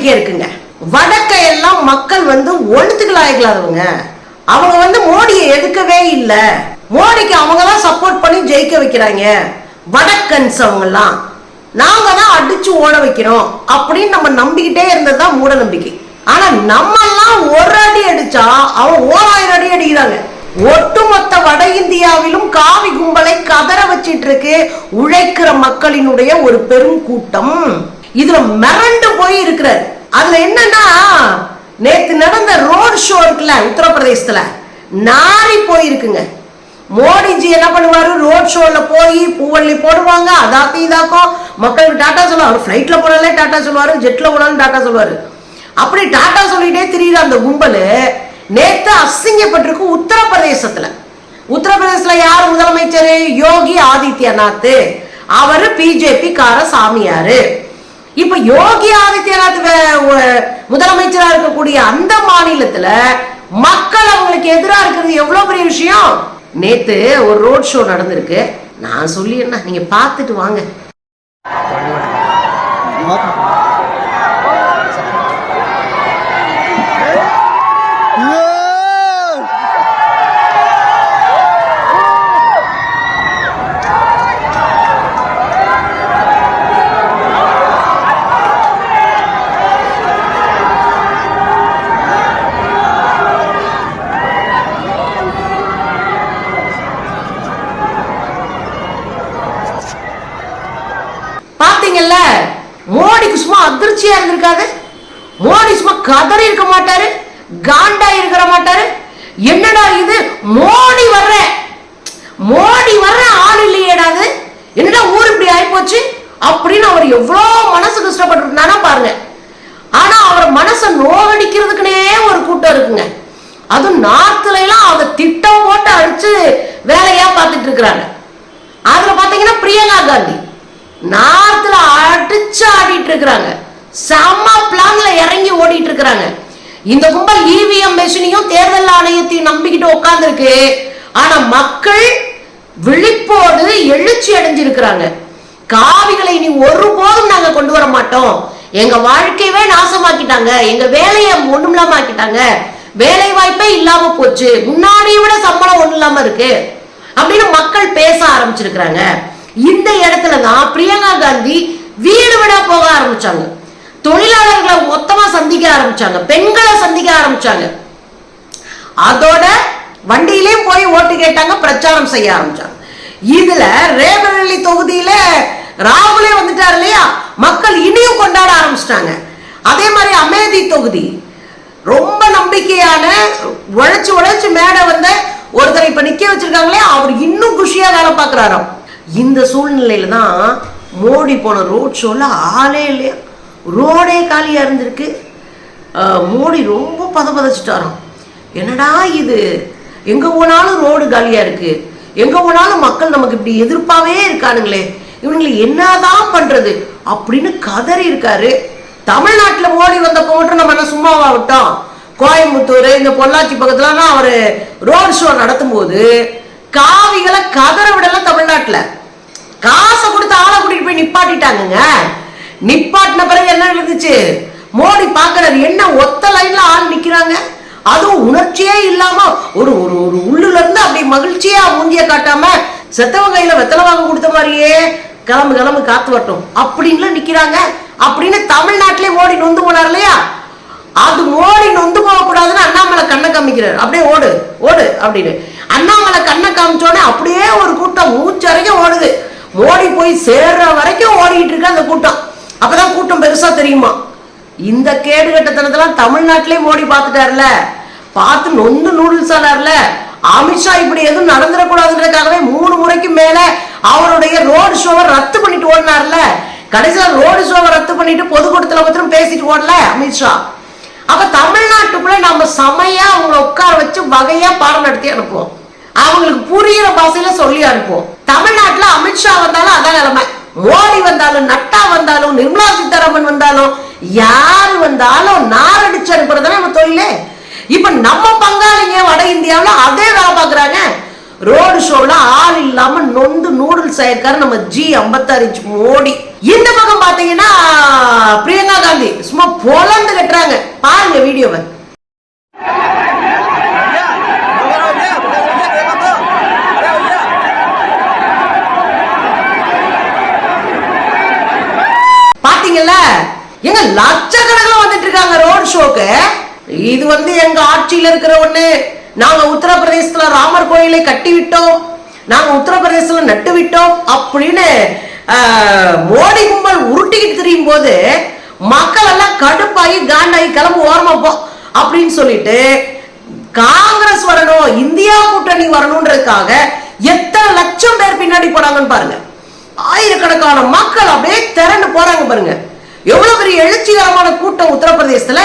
நம்பிக்கை இருக்குங்க. வடக்க எல்லாம் மக்கள் வந்து ஒழுத்துக்கலாயிக்கலாதவங்க அவங்க வந்து மோடியை எதுக்கவே இல்லை. மோடிக்கு அவங்க தான் சப்போர்ட் பண்ணி ஜெயிக்க வைக்கிறாங்க. வடக்கன்ஸ் அவங்கெல்லாம். நாங்க தான் அடிச்சு ஓட வைக்கிறோம். அப்படின்னு நம்ம நம்பிக்கிட்டே இருந்ததுதான் மூட நம்பிக்கை. ஆனா நம்ம எல்லாம் ஒரு அடி அடிச்சா அவன் ஓராயிரம் அடி அடிக்கிறாங்க. ஒட்டுமொத்த வட இந்தியாவிலும் காவி கும்பலை கதற வச்சிட்டு இருக்கு உழைக்கிற மக்களினுடைய ஒரு பெரும் கூட்டம் இதுல மிரண்டு போய் இருக்கிறார். அதுல என்னன்னா நேத்து நடந்த ரோடு ஷோ இருக்குல்ல உத்தரப்பிரதேசத்துல. நாரி போயிருக்குங்க. மோடிஜி என்ன பண்ணுவாரு? ரோட் ஷோல போய் பூவள்ளி போடுவாங்க அதாக்கும் இதாக்கும் மக்களுக்கு டாட்டா சொல்லுவாரு ஃப்ளைட்ல போனாலே டாட்டா சொல்லுவாரு ஜெட்ல போனாலும் டாட்டா சொல்லுவாரு. அப்படி டாட்டா சொல்லிட்டே தெரியுது அந்த கும்பல் நேத்து அசிங்கப்பட்டிருக்கு உத்தரப்பிரதேசத்துல. உத்தரப்பிரதேசத்துல யார் முதலமைச்சர்? யோகி ஆதித்யநாத். அவரு பிஜேபி கார சாமியாரு. இப்ப யோகி ஆதித்யநாத் முதலமைச்சரா இருக்கக்கூடிய அந்த மாநிலத்துல மக்கள் அவங்களுக்கு எதிரா இருக்கிறது எவ்வளவு பெரிய விஷயம்? நேத்து ஒரு ரோட் ஷோ நடந்திருக்கு. நான் சொல்லி என்ன நீங்க பாத்துட்டு வாங்க. இல்ல. மோடிக்கு சும்மா அதிர்ச்சியா இருந்திருக்காது மோடி சும்மா கதறி இருக்க மாட்டாரு. காண்டா இருக்கிற மாட்டாரு. என்னடா இது? மோடி வர்ற. மோடி வர்ற ஆள் இல்லையேடாது என்னடா ஊர் இப்படி ஆயிப்போச்சு? அப்படின்னு அவர் எவ்வளோ மனசு கஷ்டப்பட்டிருந்தானா பாருங்க. ஆனா அவர் மனசை நோவடிக்கிறதுக்குனே ஒரு கூட்டம் இருக்குங்க. அதுவும் நார்த்ல எல்லாம் அவங்க திட்டம் போட்டு அடிச்சு வேலையா பார்த்துட்டு இருக்கிறாங்க. அதுல பாத்தீங்கன்னா பிரியங்கா காந்தி. நார்த்தில் அடிச்சு ஆடிட்டு இருக்கிறாங்க செம்ம பிளான்ல இறங்கி ஓடிட்டு இருக்கிறாங்க இந்த கும்பல் இவிஎம் மெஷினையும் தேர்தல் ஆணையத்தையும் நம்பிக்கிட்டு உட்காந்துருக்கு ஆனா மக்கள் விழிப்போடு எழுச்சி அடைஞ்சிருக்கிறாங்க. காவிகளை இனி ஒருபோதும் நாங்க கொண்டு வர மாட்டோம். எங்க வாழ்க்கையவே நாசமாக்கிட்டாங்க. எங்க வேலையை ஒண்ணுமில்லாம ஆக்கிட்டாங்க. வேலை வாய்ப்பே இல்லாம போச்சு. முன்னாடியை விட சம்பளம் ஒண்ணும் இல்லாம இருக்கு. அப்படின்னு மக்கள் பேச ஆரம்பிச்சிருக்கிறாங்க. இந்த இடத்துல தான் பிரியங்கா காந்தி வீடு விடா போக ஆரம்பிச்சாங்க. தொழிலாளர்களை மொத்தமா சந்திக்க ஆரம்பிச்சாங்க. பெண்களை சந்திக்க ஆரம்பிச்சாங்க. அதோட வண்டியிலே போய் ஓட்டு கேட்டாங்க பிரச்சாரம் செய்ய ஆரம்பிச்சாங்க. இதுல ரேபரேலி தொகுதியில ராகுலே வந்துட்டார் இல்லையா? மக்கள் இனியும் கொண்டாட ஆரம்பிச்சிட்டாங்க. அதே மாதிரி அமேதி தொகுதி. ரொம்ப நம்பிக்கையான உழைச்சு உழைச்சு மேடை வந்த ஒருத்தரை இப்ப நிக்க வச்சிருக்காங்களே அவர் இன்னும் குஷியா வேலை பார்க்கறாராம். இந்த சூழ்நிலையில தான் மோடி போன ரோட் ஷோவில் ஆளே இல்லையா? ரோடே காலியாக இருந்திருக்கு மோடி ரொம்ப பதபதச்சிட்டாராம். என்னடா இது? எங்கே போனாலும் ரோடு காலியாக இருக்குது எங்கே போனாலும் மக்கள் நமக்கு இப்படி எதிர்ப்பாகவே இருக்கானுங்களே. இவனுங்களை என்னதான் பண்ணுறது அப்படின்னு கதறி இருக்காரு. தமிழ்நாட்டில் மோடி வந்தப்போ மட்டும் நம்ம என்ன சும்மாவா விட்டோம்? கோயம்புத்தூர் இந்த பொள்ளாச்சி பக்கத்துலலாம் அவர் ரோட் ஷோ நடத்தும் போது காவிகளை கதற விடல தமிழ்நாட்டில். காசை கொடுத்து ஆளை கூட்டிட்டு போய் நிப்பாட்டிட்டாங்கங்க. நிப்பாட்டின பிறகு என்ன இருந்துச்சு மோடி பாக்குறாரு என்ன ஒத்த லைன்ல ஆள் நிக்கிறாங்க? அதுவும் உணர்ச்சியே இல்லாம ஒரு ஒரு ஒரு உள்ளுல இருந்து அப்படி மகிழ்ச்சியா மூஞ்சிய காட்டாம செத்தவங்க கையில வெத்தலை வாங்க கொடுத்த மாதிரியே கிளம்பு கிளம்பு காத்து வரட்டும். அப்படின்லாம் நிக்கிறாங்க. அப்படின்னு தமிழ்நாட்டிலே மோடி நொந்து போனார் இல்லையா? அது மோடி நொந்து போகக்கூடாதுன்னு அண்ணாமலை கண்ணை காமிக்கிறார். அப்படியே ஓடு ஓடு அப்படின்னு. அண்ணாமலை கண்ணை காமிச்சோடனே அப்படியே ஒரு கூட்டம் மூச்சரைக்கும் ஓடுது. மோடி போய் சேர்ற வரைக்கும் ஓடிட்டு இருக்கு அந்த கூட்டம். அப்பதான் கூட்டம் பெருசா தெரியுமா? இந்த கேடு கட்டத்தனத்தெல்லாம் தமிழ்நாட்டிலே மோடி பார்த்துட்டார்ல. பார்த்து நொந்து நூடுல்ஸ் ஆனார்ல. அமித்ஷா இப்படி எதுவும் நடந்துடக்கூடாதுன்றதுக்காகவே மூணு முறைக்கு மேல அவருடைய ரோடு ஷோவை ரத்து பண்ணிட்டு ஓடினார்ல. கடைசியில் ரோடு ஷோவை ரத்து பண்ணிட்டு பொதுக்கூட்டத்தில் மாத்திரம் பேசிட்டு ஓடல அமித்ஷா அப்ப தமிழ்நாட்டுக்குள்ள நம்ம செமையா அவங்கள உட்கார வச்சு வகையா பாடம் நடத்தி அனுப்புவோம். அவங்களுக்கு புரியிற பாஷையில சொல்லி அனுப்புவோம். தமிழ்நாட்டுல அமித்ஷா வந்தாலும் அதான் நிலைமை. மோடி வந்தாலும் நட்டா வந்தாலும் நிர்மலா சீதாராமன் வந்தாலும் யாரு வந்தாலும் நாரடிச்சு அனுப்புறதுனா நம்ம தொழிலே? இப்ப நம்ம பங்காளிங்க வட இந்தியாவில் அதே வேலை பாக்குறாங்க. ரோடு ஷோல ஆள் இல்லாம நொந்து நூடுல்ஸ் ஆயிருக்காரு நம்ம ஜி ஐம்பத்தாறு இன்ச் மோடி. இந்த பக்கம் பாத்தீங்கன்னா பிரியங்கா காந்தி சும்மா பொலந்து கட்டுறாங்க. பாருங்க வீடியோவை. எங்க லட்சக்கணக்கில் வந்துட்டு இருக்காங்க ரோட் ஷோக்கு இது வந்து எங்க ஆட்சியில இருக்கிற ஒண்ணு. நாங்க உத்தரப்பிரதேசத்துல ராமர் கோயிலை கட்டி விட்டோம் நாங்க உத்தரப்பிரதேசத்துல நட்டு விட்டோம் அப்படின்னு மோடி கும்பல் உருட்டிக்கிட்டு திரியும் போது மக்கள் எல்லாம் கடுப்பாகி காண்டாகி கிளம்பு ஓரமாப்போம் போ அப்படின்னு சொல்லிட்டு காங்கிரஸ் வரணும் இந்தியா கூட்டணி வரணும்ன்றதுக்காக எத்தனை லட்சம் பேர் பின்னாடி போறாங்கன்னு பாருங்க. ஆயிரக்கணக்கான மக்கள் அப்படியே திரண்டு போறாங்க பாருங்க. எவ்வளவு பெரிய எழுச்சிகரமான கூட்டம் உத்தரப்பிரதேசத்துல?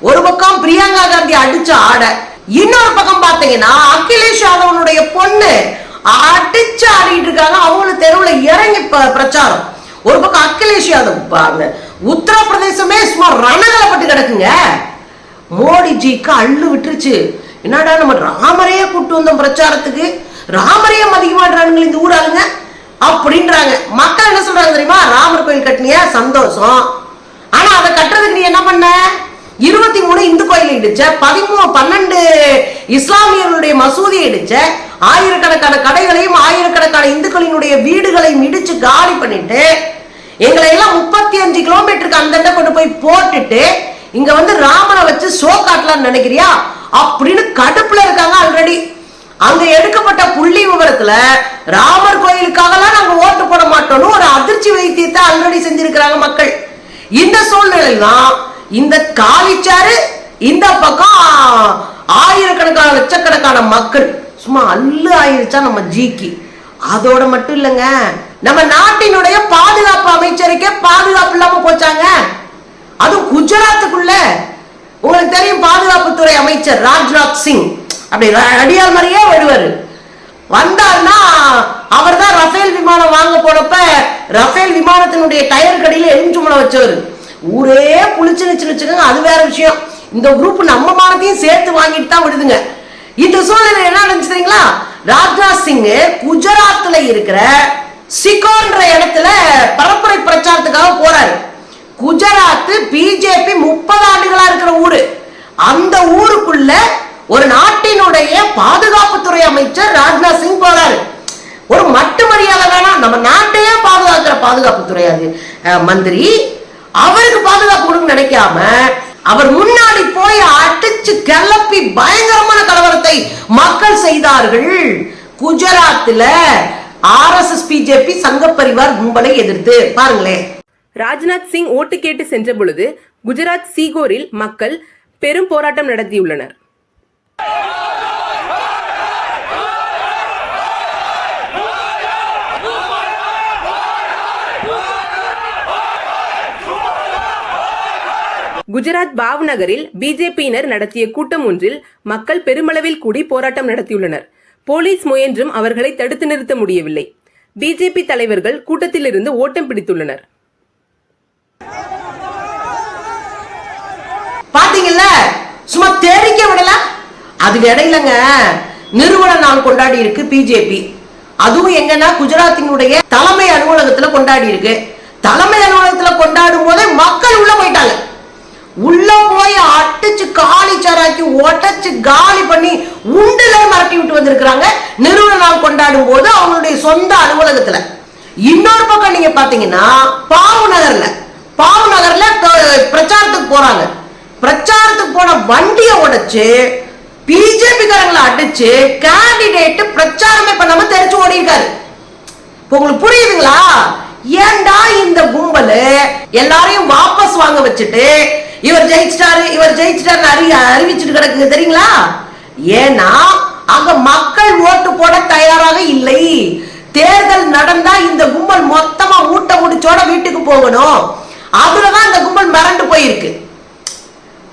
ஒரு பக்கம் பிரியங்கா காந்தி அடிச்ச ஆட இன்னொரு பக்கம் பாத்தீங்கன்னா அகிலேஷ் யாதவனுடைய பொண்ணு அடிச்சு ஆடிட்டு இருக்காங்க. அவங்களும் தெருவுல இறங்கி ப- பிரச்சாரம். ஒரு பக்கம் அகிலேஷ் யாதவ் பாருங்க உத்தரப்பிரதேசமே சும்மா ரணகலப்பட்டு கிடக்குங்க. மோடிஜிக்கு அள்ளு விட்டுருச்சு. என்னடா நம்ம ராமரையே கூட்டு வந்தோம் பிரச்சாரத்துக்கு? ராமரையே மதிக்க மாட்டானுங்களே இந்த ஊராளுங்க. அப்படின்றாங்க. மக்கள் என்ன சொல்றாங்க தெரியுமா? ராமர் கோயில் கட்டினியா? சந்தோஷம். ஆனா அதை கட்டுறதுக்கு நீ என்ன பண்ண? இருபத்தி மூணு இந்து கோயில் இடிச்ச பதிமூணு பன்னெண்டு இஸ்லாமியர்களுடைய மசூதியை இடிச்ச ஆயிரக்கணக்கான கடைகளையும் ஆயிரக்கணக்கான இந்துக்களினுடைய வீடுகளையும் இடிச்சு காலி பண்ணிட்டு எங்களை எல்லாம் முப்பத்தி அஞ்சு கிலோமீட்டருக்கு அந்தண்ட கொண்டு போய் போட்டுட்டு இங்க வந்து ராமனை வச்சு ஷோ காட்டலாம்னு நினைக்கிறியா? அப்படின்னு கடுப்புல இருக்காங்க ஆல்ரெடி அங்க எடுக்கப்பட்ட புள்ளி விவரத்துல ராமர் கோயிலுக்காகலாம் நாங்க ஓட்டு போட மாட்டோம்னு ஒரு அதிர்ச்சி வைத்தியத்தை ஆல்ரெடி செஞ்சிருக்கிறாங்க மக்கள். இந்த சூழ்நிலையில தான் இந்த காலிச்சாரு இந்த பக்கம் ஆயிரக்கணக்கான லட்சக்கணக்கான மக்கள் சும்மா அல்லு ஆயிருச்சா நம்ம ஜிக்கு. அதோட மட்டும் இல்லைங்க. நம்ம நாட்டினுடைய பாதுகாப்பு அமைச்சருக்கே பாதுகாப்பு இல்லாம போச்சாங்க. அதுவும் குஜராத்துக்குள்ள. உங்களுக்கு தெரியும் பாதுகாப்புத்துறை அமைச்சர் ராஜ்நாத் சிங். அப்படி ர- மாதிரியே வருவார். வந்தாருன்னா அவர் தான் ரஃபேல் விமானம் வாங்க போனப்ப ரஃபேல் விமானத்தினுடைய டயர் கடையில எலுமிச்சம்பழம் வச்சவர். ஊரே புளிச்சுன்னு வச்சுக்கோங்க அது வேற விஷயம். இந்த குரூப் நம்ம மானத்தையும் சேர்த்து வாங்கிட்டு தான் விடுதுங்க. இந்த சூழ்நிலை என்ன நடந்துச்சு தெரியுங்களா? ராஜ்நாத் சிங் குஜராத்ல இருக்கிற சிகோன்ற இடத்துல பரப்புரை பிரச்சாரத்துக்காக போறாரு. குஜராத் பிஜேபி முப்பது ஆண்டுகளா இருக்கிற ஊரு. அந்த ஊருக்குள்ள ஒரு நாட்டினுடைய பாதுகாப்புத்துறை அமைச்சர் ராஜ்நாத் சிங் போறாரு. ஒரு மட்டு மரியாதை வேணாம். நம்ம நாட்டையே பாதுகாக்கிற பாதுகாப்புத்துறை அது. மந்திரி அவருக்கு பாதுகாப்பு கொடுக்க நினைக்காம அவர் முன்னாடி போய் அடிச்சு கிளப்பி பயங்கரமான கலவரத்தை மக்கள் செய்தார்கள். குஜராத்ல ஆர்எஸ்எஸ் பிஜேபி சங்க பரிவார் கும்பலை எதிர்த்து. பாருங்களேன். ராஜ்நாத் சிங் ஓட்டு கேட்டு சென்ற பொழுது குஜராத் சீகோரில் மக்கள் பெரும் போராட்டம் நடத்தியுள்ளனர். குஜராத் பாவ்நகரில் பிஜேபியினர் நடத்திய கூட்டம் ஒன்றில் மக்கள் பெருமளவில் கூடி போராட்டம் நடத்தியுள்ளனர். போலீஸ் முயன்றும் அவர்களை தடுத்து நிறுத்த முடியவில்லை. பிஜேபி தலைவர்கள் கூட்டத்திலிருந்து ஓட்டம் பிடித்துள்ளனர். பாத்தீங்கல்ல? சும்மா தெரிக்க விடல. அதுக்கு இடையிலங்க நிறுவன நாள் கொண்டாடி இருக்கு பிஜேபி அதுவும் எங்கன்னா குஜராத்தினுடைய தலைமை அலுவலகத்துல கொண்டாடி இருக்கு. தலைமை அலுவலகத்துல கொண்டாடும் போதே மக்கள் உள்ள போயிட்டாங்க. உள்ள போய் அட்டிச்சு காலி சராக்கி ஒட்டச்சு காலி பண்ணி உண்டுல மிரட்டி விட்டு வந்திருக்கிறாங்க. நிறுவன நாள் கொண்டாடும் போது அவங்களுடைய சொந்த அலுவலகத்துல. இன்னொரு பக்கம் நீங்க பாத்தீங்கன்னா பாவு நகர்ல. பாவு நகர்ல பிரச்சாரத்துக்கு போறாங்க. பிரச்சாரத்துக்கு போன வண்டியை உடைச்சு பிஜேபிக்காரங்களை அடிச்சு கேண்டிடேட் பிரச்சாரமே பண்ணாம தெரிச்சு ஓடி இருக்காரு உங்களுக்கு புரியுதுங்களா? ஏண்டா இந்த கும்பல் எல்லாரையும் வாபஸ் வாங்க வச்சுட்டு இவர் ஜெயிச்சிட்டாரு இவர் ஜெயிச்சிட்டாரு அறி அறிவிச்சிட்டு கிடக்குங்க தெரியுங்களா? ஏன்னா அங்க மக்கள் ஓட்டு போட தயாராக இல்லை. தேர்தல் நடந்தா இந்த கும்பல் மொத்தமா ஊட்ட முடிச்சோட வீட்டுக்கு போகணும். அதுலதான் இந்த கும்பல் மிரண்டு போயிருக்கு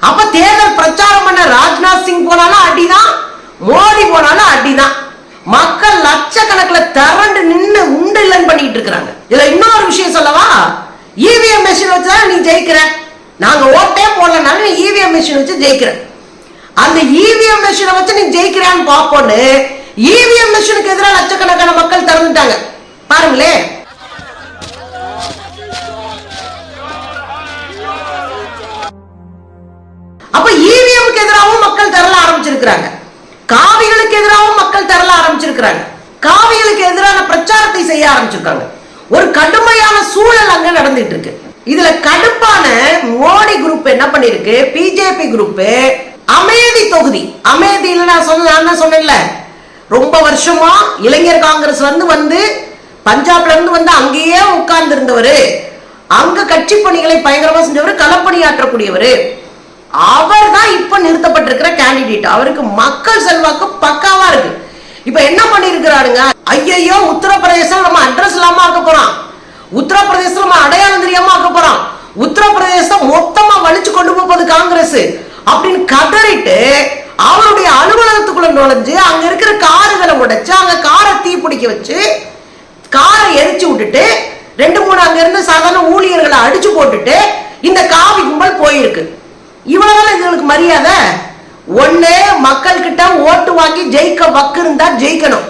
அப்ப தேர்தல் பிரச்சாரம் பண்ண சிங் போனாலும் அடிதான் மோடி போனாலும் அடிதான். மக்கள் லட்சக்கணக்கில் திரண்டு நின்னு உண்டு இல்லைன்னு பண்ணிட்டு இருக்கிறாங்க. இதுல இன்னொரு விஷயம் சொல்லவா? இவிஎம் மிஷின் வச்சு தான் நீ ஜெயிக்கிற? நாங்க ஓட்டே போடலனாலும் நீ இவிஎம் மிஷின் வச்சு ஜெயிக்கிற. அந்த இவிஎம் மிஷினை வச்சு நீ ஜெயிக்கிறான்னு பார்ப்போன்னு இவிஎம் மிஷினுக்கு எதிராக லட்சக்கணக்கான மக்கள் திறந்துட்டாங்க நடந்துட்டு இருக்கு இதுல கடுப்பான மோடி குரூப் என்ன பண்ணிருக்கு? பிஜேபி குரூப் அமேதி தொகுதி. அமேதியில நான் சொன்ன நான் சொன்னேன்ல? ரொம்ப வருஷமா இளைஞர் காங்கிரஸ்ல இருந்து வந்து பஞ்சாப்ல இருந்து வந்து அங்கேயே உட்கார்ந்து இருந்தவர் அங்க கட்சி பணிகளை பயங்கரமா செஞ்சவர் களப்பணியாற்றக்கூடியவர். அவர் தான் இப்ப நிறுத்தப்பட்டிருக்கிற கேண்டிடேட் அவருக்கு மக்கள் செல்வாக்கு பக்காவா இருக்கு. இப்ப என்ன பண்ணிருக்கிறாருங்க ஐயையோ உத்தரப்பிரதேசம் நம்ம அட்ரஸ் இல்லாம ஆக்க போறோம் உத்தரப்பிரதேச நம்ம அடையாளம் தெரியாம ஆக்க போறோம் உத்தரப்பிரதேசம் மொத்தமா வலிச்சு கொண்டு போகுது காங்கிரஸ். அப்படின்னு கதறிட்டு அவருடைய அலுவலகத்துக்குள்ள நுழைஞ்சு அங்க இருக்கிற காருகளை உடைச்சு அங்க காரை தீ பிடிக்க வச்சு காரை எரிச்சு விட்டுட்டு ரெண்டு மூணு அங்க இருந்து சாதாரண ஊழியர்களை அடிச்சு போட்டுட்டு இந்த காவி கும்பல் போயிருக்கு. இவ்வளவுதான் இதுகளுக்கு மரியாதை? ஒண்ணு மக்கள் கிட்ட ஓட்டு வாங்கி ஜெயிக்க வக்கு இருந்தா ஜெயிக்கணும்.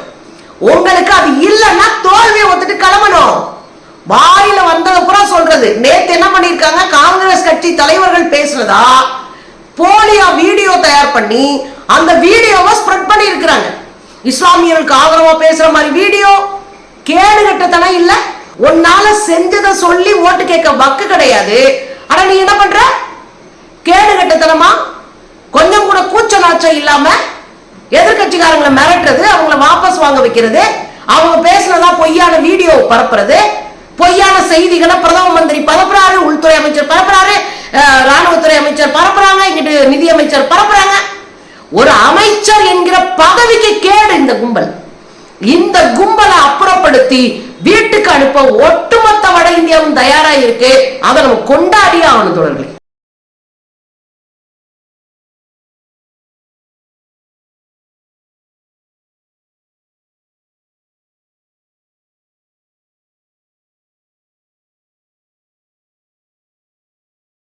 உங்களுக்கு அது இல்லைன்னா தோல்வியை ஒத்துட்டு கிளம்பணும். வாயில வந்தத பூரா சொல்றது. நேத்து என்ன பண்ணிருக்காங்க? காங்கிரஸ் கட்சி தலைவர்கள் பேசுறதா போலியா வீடியோ தயார் பண்ணி அந்த வீடியோவை ஸ்ப்ரெட் பண்ணி இருக்கிறாங்க இஸ்லாமியர்களுக்கு ஆதரவா பேசுற மாதிரி வீடியோ? கேடு கட்டத்தனம் இல்ல? உன்னால செஞ்சதை சொல்லி ஓட்டு கேட்க வக்கு கிடையாது. ஆனா நீ என்ன பண்ற? கேடு கட்டத்தனமா கொஞ்சம் கூட கூச்ச நாச்சம் இல்லாம எதிர்கட்சிக்காரங்களை மிரட்டுறது அவங்கள வாபஸ் வாங்க வைக்கிறது அவங்க பேசுனதா பொய்யான வீடியோ பரப்புறது பொய்யான செய்திகளை பிரதம மந்திரி பரப்புறாரு உள்துறை அமைச்சர் பரப்புறாரு ராணுவத்துறை அமைச்சர் பரப்புறாங்க இங்கிட்டு நிதி அமைச்சர் பரப்புறாங்க. ஒரு அமைச்சர் என்கிற பதவிக்கு கேடு இந்த கும்பல். இந்த கும்பலை அப்புறப்படுத்தி வீட்டுக்கு அனுப்ப ஒட்டுமொத்த வட இந்தியாவும் தயாரா இருக்கு. அதை நம்ம கொண்டாடியே ஆகணும் தொடர்களே